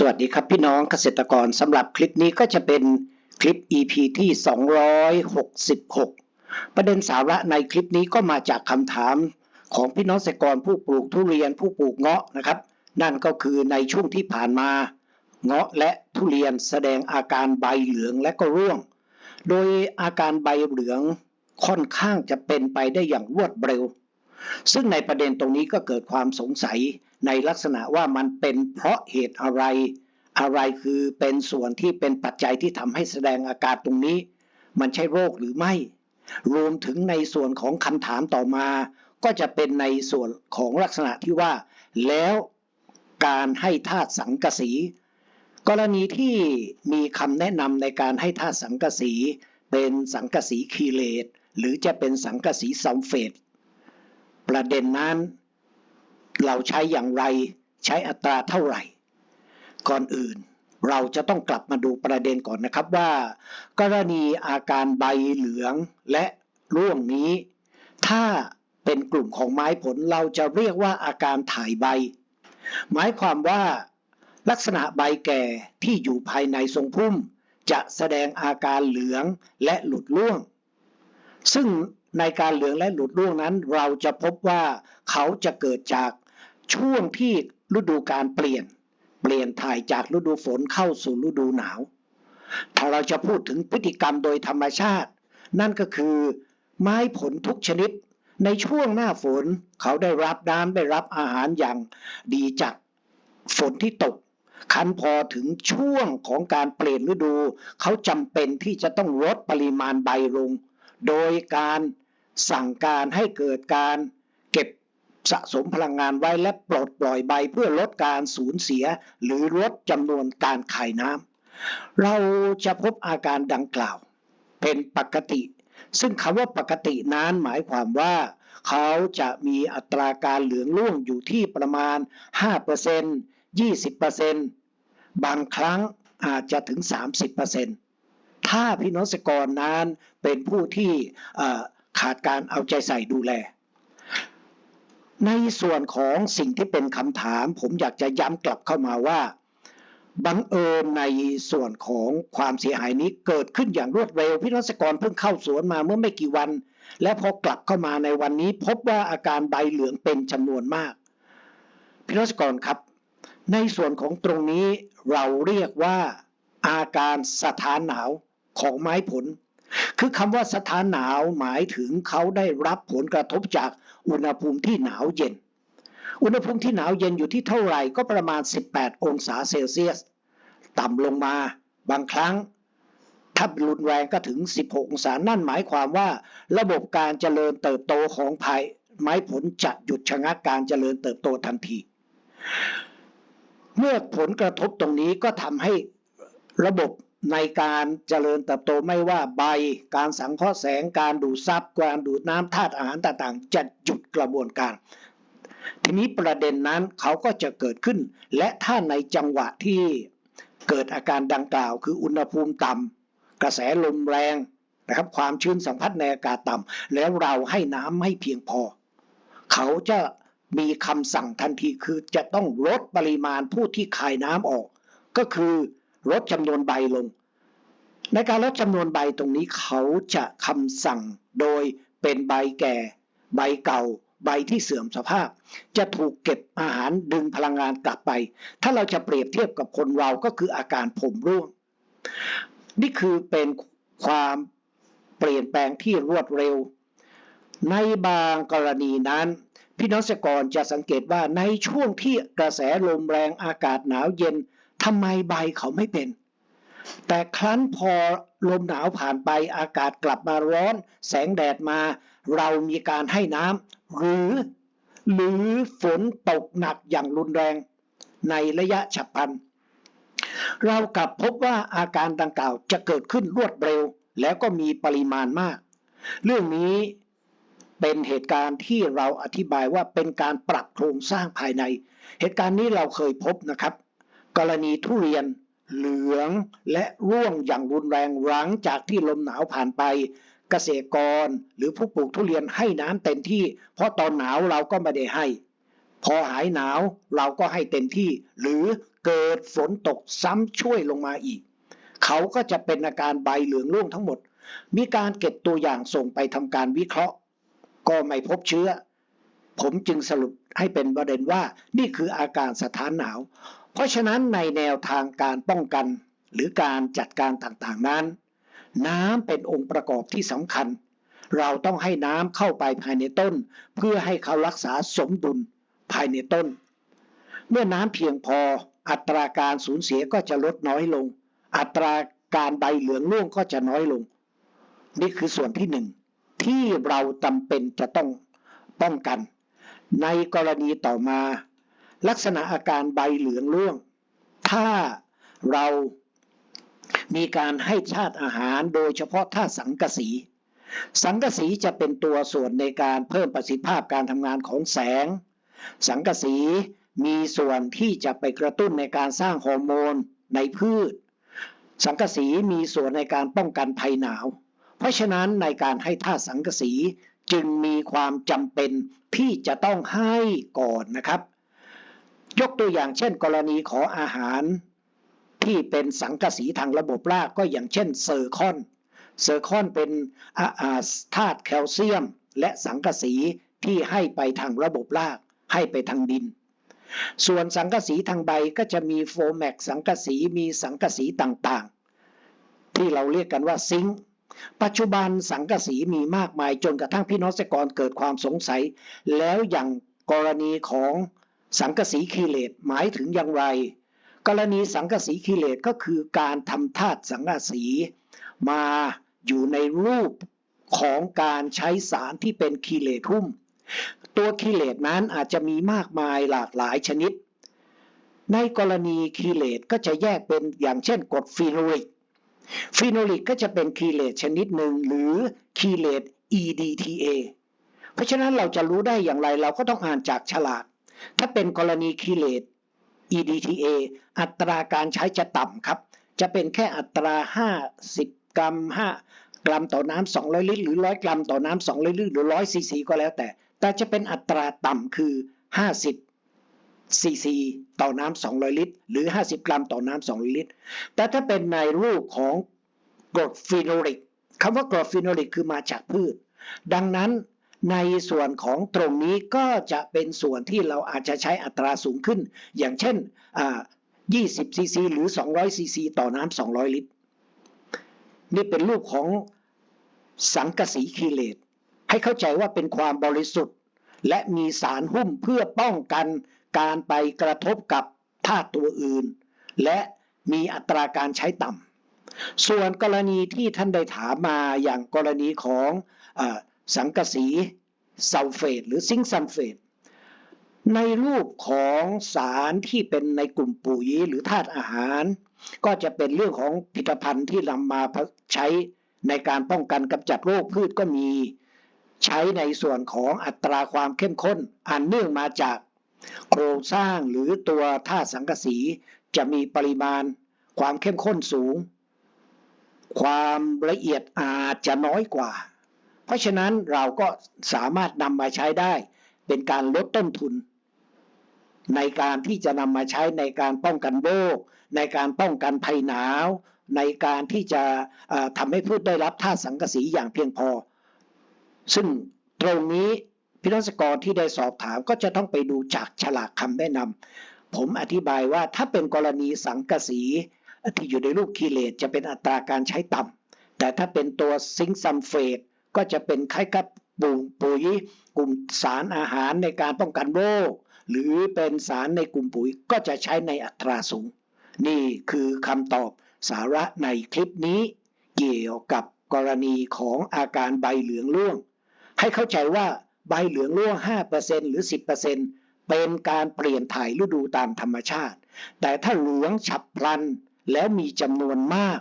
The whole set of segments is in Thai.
สวัสดีครับพี่น้องเกษตรกรสำหรับคลิปนี้ก็จะเป็นคลิป EP ที่ 266 ประเด็นสาระในคลิปนี้ก็มาจากคำถามของพี่น้องเกษตรกรผู้ปลูกทุเรียนผู้ปลูกเงาะนะครับ นั่นก็คือในช่วงที่ผ่านมา เงาะและทุเรียนแสดงอาการใบเหลืองและก็ร่วง โดยอาการใบเหลืองค่อนข้างจะเป็นไปได้อย่างรวดเร็ว ซึ่งในประเด็นตรงนี้ก็เกิดความสงสัย ในลักษณะว่ามันเป็นเพราะเหตุอะไร อะไรคือเป็นส่วนที่เป็นปัจจัยที่ทำให้แสดงอาการตรงนี้ มันใช่โรคหรือไม่ รวมถึงในส่วนของคำถามต่อมา ก็จะเป็นในส่วนของลักษณะที่ว่า แล้วการให้ธาตุสังกะสี กรณีที่มีคำแนะนำในการให้ธาตุสังกะสี เป็นสังกะสีคีเลตหรือจะเป็นสังกะสีซัลเฟตประเด็นนั้น เราใช้อย่างไร ใช้อัตราเท่าไหร่ ก่อนอื่นเราจะต้องกลับมาดูประเด็นก่อนนะครับว่า กรณีอาการใบเหลืองและร่วงนี้ ถ้าเป็นกลุ่มของไม้ผลเราจะเรียกว่าอาการถ่ายใบ หมายความว่า ลักษณะใบแก่ที่อยู่ภายในทรงพุ่ม จะแสดงอาการเหลืองและหลุดร่วง ซึ่งในการเหลืองและหลุดร่วงนั้น เราจะพบว่าเขาจะเกิดจาก ช่วงที่ฤดูการเปลี่ยน เปลี่ยนถ่ายจากฤดูฝนเข้าสู่ฤดูหนาว ถ้าเราจะพูดถึงพฤติกรรมโดยธรรมชาติ นั่นก็คือไม้ผลทุกชนิด ในช่วงหน้าฝนเขาได้รับน้ำได้รับอาหารอย่างดีจากฝนที่ตกคันพอถึงช่วงของการเปลี่ยนฤดู เขาจำเป็นที่จะต้องลดปริมาณใบลง โดยการสั่งการให้เกิดการ สะสมพลังงานไว้และปลดปล่อยใบเพื่อลดการสูญเสีย หรือลดจำนวนการขายน้ำเราจะพบอาการดังกล่าว เป็นปกติ ซึ่งคำว่าปกตินั้นหมายความว่า เขาจะมีอัตราการเหลืองร่วงอยู่ที่ประมาณ 5% 20%บางครั้งอาจจะถึง 30%ถ้าพี่น้องเกรกรนั้นเป็นผู้ที่ขาดการเอาใจใส่ดูแล ในส่วนของสิ่งที่เป็นคำถาม ผมอยากจะย้ำกลับเข้ามาว่าบังเอิญในส่วนของความเสียหายนี้เกิดขึ้นอย่างรวดเร็วพี่น้องเกรเพิ่งเข้าสวนมาเมื่อไม่กี่วัน และพอกลับเข้ามาในวันนี้ พบว่าอาการใบเหลืองเป็นจำนวนมากพี่น้องเกษตรกรครับ ในส่วนของตรงนี้เราเรียกว่าอาการสถานหนาวของไม้ผล คือคำว่าสถานหนาวหมายถึงเขาได้รับผลกระทบจาก อุณหภูมิที่หนาวเย็น อุณหภูมิที่หนาวเย็นอยู่ที่เท่าไหร่ก็ประมาณ 18 องศาเซลเซียส ต่ำลงมาบางครั้ง ถ้ารุนแรงก็ถึง 16 องศานั่นหมายความว่า ระบบการเจริญเติบโตของภายไม้ผลจะหยุดชะงักการเจริญเติบโตทันที เมื่อผลกระทบตรงนี้ก็ทำให้ระบบ ในการเจริญเติบโตไม่ว่าใบ การสังเคราะห์แสงการดูดซับการดูดน้ำธาตุอาหารต่างๆ จะหยุดกระบวนการ ทีนี้ประเด็นนั้นเขาก็จะเกิดขึ้น และถ้าในจังหวะที่เกิดอาการดังกล่าว คืออุณหภูมิต่ำกระแสลมแรงนะครับความชื้นสัมผัสในอากาศต่ำแล้วเราให้น้ำไม่เพียงพอ เขาจะมีคำสั่งทันทีคือจะต้องลดปริมาณผู้ที่คายน้ำออก ก็คือ ลดจำนวนใบลง ในการลดจำนวนใบตรงนี้เขาจะคำสั่งโดยเป็นใบแก่ ใบเก่า ใบที่เสื่อมสภาพ จะถูกเก็บอาหารดึงพลังงานกลับไป ถ้าเราจะเปรียบเทียบกับคนเราก็คืออาการผมร่วง นี่คือเป็นความเปลี่ยนแปลงที่รวดเร็ว ในบางกรณีนั้นพี่น้องเกษตรกรจะสังเกตว่าในช่วงที่กระแสลมแรงอากาศหนาวเย็น ทำไมใบเขาไม่เป็น แต่ครั้นพอลมหนาวผ่านไปอากาศกลับมาร้อน แสงแดดมา เรามีการให้น้ำหรือ หรือฝนตกหนักอย่างรุนแรง ในระยะฉับพลัน เรากลับพบว่าอาการดังกล่าวจะเกิดขึ้นรวดเร็ว แล้วก็มีปริมาณมาก เรื่องนี้เป็นเหตุการณ์ที่เราอธิบายว่าเป็นการปรับโครงสร้างภายใน เหตุการณ์นี้เราเคยพบนะครับ กรณีทุเรียนเหลืองและร่วงอย่างรุนแรงหลังจากที่ลมหนาวผ่านไป เกษตรกรหรือผู้ปลูกทุเรียนให้น้ำเต็มที่ เพราะตอนหนาวเราก็ไม่ได้ให้ พอหายหนาวเราก็ให้เต็มที่ หรือเกิดฝนตกซ้ำช่วยลงมาอีก เขาก็จะเป็นอาการใบเหลืองร่วงทั้งหมด มีการเก็บตัวอย่างส่งไปทำการวิเคราะห์ ก็ไม่พบเชื้อ ผมจึงสรุปให้เป็นประเด็นว่านี่คืออาการสถานหนาวเพราะฉะนั้นในแนวทางการป้องกัน หรือการจัดการต่างๆนั้น น้ำเป็นองค์ประกอบที่สำคัญ เราต้องให้น้ำเข้าไปภายในต้น เพื่อให้เขารักษาสมดุลภายในต้น เมื่อน้ำเพียงพออัตราการสูญเสียก็จะลดน้อยลง อัตราการใบเหลืองร่วงก็จะน้อยลง นี่คือส่วนที่หนึ่งที่เราจำเป็นจะต้องป้องกัน ในกรณีต่อมา ลักษณะอาการใบเหลืองร่วงถ้าเรามีการให้ชาติอาหารโดยเฉพาะถ้าสังกะสี สังกะสีจะเป็นตัวส่วนในการเพิ่มประสิทธิภาพการทำงานของแสง สังกะสีมีส่วนที่จะไปกระตุ้นในการสร้างฮอร์โมนในพืช สังกะสีมีส่วนในการป้องกันภัยหนาว เพราะฉะนั้นในการให้ท่าตุสังกะสีจึงมีความจำเป็นที่จะต้องให้ก่อนนะครับ ยกตัวอย่างเช่น กรณีขออาหารที่เป็นสังกะสีทางระบบรากก็อย่างเช่นเซอร์คอน เซอร์คอนเป็นธาตุแคลเซียม และสังกะสีที่ให้ไปทางระบบรากให้ไปทางดิน ส่วนสังกะสีทางใบก็จะมีโฟแมกสังกะสีมีสังกะสีต่างๆ ที่เราเรียกกันว่าซิงค์ปัจจุบันสังกะสีมีมากมายจนกระทั่งพี่น้องเกษตรกรเกิดความสงสัย แล้วอย่างกรณีของ สังกสีคีเลตหมายถึงอย่างไร กรณีสังกสีคีเลตก็คือการทำธาตุสังกสีมาอยู่ในรูปของการใช้สารที่เป็นคีเลตหุ้ม ตัวคีเลตนั้นอาจจะมีมากมายหลากหลายชนิด ในกรณีคีเลตก็จะแยกเป็นอย่างเช่นกรดฟีโนลิกฟีโนลิกก็จะเป็นคีเลตชนิดหนึ่งหรือคีเลต EDTA เพราะฉะนั้นเราจะรู้ได้อย่างไรเราก็ต้องอ่านจากฉลาก ถ้าเป็นกรณีคีเลต EDTA อัตราการใช้จะต่ำครับ จะเป็นแค่อัตรา 50 กรัม 5 กรัมต่อน้ำ200 ลิตร หรือ 100 กรัมต่อน้ำ200 ลิตร หรือ 100 ซีซีก็แล้วแต่ แต่จะเป็นอัตราต่ำคือ 50 ซีซีต่อน้ำ200 ลิตร หรือ 50 กรัมต่อน้ำ200 ลิตร แต่ถ้าเป็นในรูปของกรดฟีโนลิกคำว่ากรดฟีโนลิกคือมาจากพืช ดังนั้น ในส่วนของตรงนี้ก็จะเป็นส่วนที่เราอาจจะใช้อัตราสูงขึ้น อย่างเช่น 20 ซีซีหรือ 200 ซีซีต่อน้ำ 200 ลิตร นี่เป็นรูปของสังกะสีคีเลตให้เข้าใจว่าเป็นความบริสุทธิ์ และมีสารหุ้มเพื่อป้องกันการไปกระทบกับธาตุตัวอื่น และมีอัตราการใช้ต่ำส่วนกรณีที่ท่านได้ถามมาอย่างกรณีของ สังกะสีซัลเฟตหรือซิงค์ซัลเฟตในรูปของสารที่เป็นในกลุ่มปุ๋ยหรือธาตุอาหาร ก็จะเป็นเรื่องของผลิตภัณฑ์ที่นำมาใช้ในการป้องกันกำจัดโรคพืชก็มีใช้ในส่วนของอัตราความเข้มข้นอันเนื่องมาจากโครงสร้างหรือตัวธาตุสังกะสีจะมีปริมาณความเข้มข้นสูง ความละเอียดอาจจะน้อยกว่า เพราะฉะนั้นเราก็สามารถนำมาใช้ได้ เป็นการลดต้นทุน ในการที่จะนำมาใช้ในการป้องกันโรคในการป้องกันภัยหนาว ในการที่จะทำให้พืชได้รับธาตุสังกะสีอย่างเพียงพอ ซึ่งตรงนี้พี่น้องเกษตรกรที่ได้สอบถามก็จะต้องไปดูจากฉลากคำแนะนำผมอธิบายว่าถ้าเป็นกรณีสังกะสีที่อยู่ในรูปคีเลตจะเป็นอัตราการใช้ต่ำแต่ถ้าเป็นตัวซิงค์ซัลเฟต ก็จะเป็นคล้ายกับปุ๋ยปุ๋ยกลุ่มสารอาหารในการป้องกันโรคหรือเป็นสารในกลุ่มปุ๋ยก็จะใช้ในอัตราสูง นี่คือคำตอบสาระในคลิปนี้ เกี่ยวกับกรณีของอาการใบเหลืองร่วง ให้เข้าใจว่าใบเหลืองร่วง 5%หรือ 10%เป็นการเปลี่ยนถ่ายฤดูตามธรรมชาติ แต่ถ้าเหลืองฉับพลันแล้วมีจำนวนมาก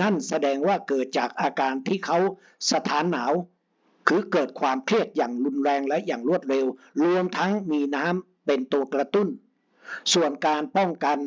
นั่นแสดงว่าเกิดจากอาการที่เขาสถานหนาว คือเกิดความเครียดอย่างรุนแรงและอย่างรวดเร็ว รวมทั้งมีน้ำเป็นตัวกระตุ้น ส่วนการป้องกัน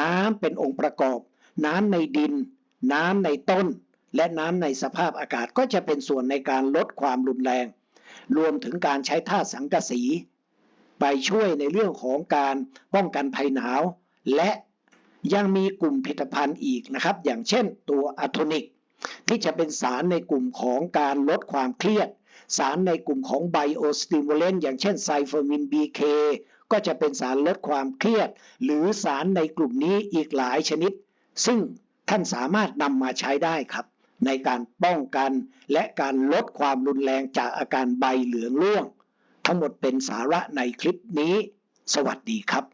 น้ำเป็นองค์ประกอบ น้ำในดิน น้ำในต้น และน้ำในสภาพอากาศก็จะเป็นส่วนในการลดความรุนแรง รวมถึงการใช้ท่าสังกะสี ไปช่วยในเรื่องของการป้องกันภัยหนาว และ ยังมีกลุ่มผลิตภัณฑ์อีกนะครับ อย่างเช่นตัวอะโทนิก ที่จะเป็นสารในกลุ่มของการลดความเครียด สารในกลุ่มของไบโอสติมูเลนอย่างเช่นไซเฟอร์มิน BK ก็จะเป็นสารลดความเครียด หรือสารในกลุ่มนี้อีกหลายชนิด ซึ่งท่านสามารถนำมาใช้ได้ครับ ในการป้องกันและการลดความรุนแรงจากอาการใบเหลืองร่วง ทั้งหมดเป็นสาระในคลิปนี้ สวัสดีครับ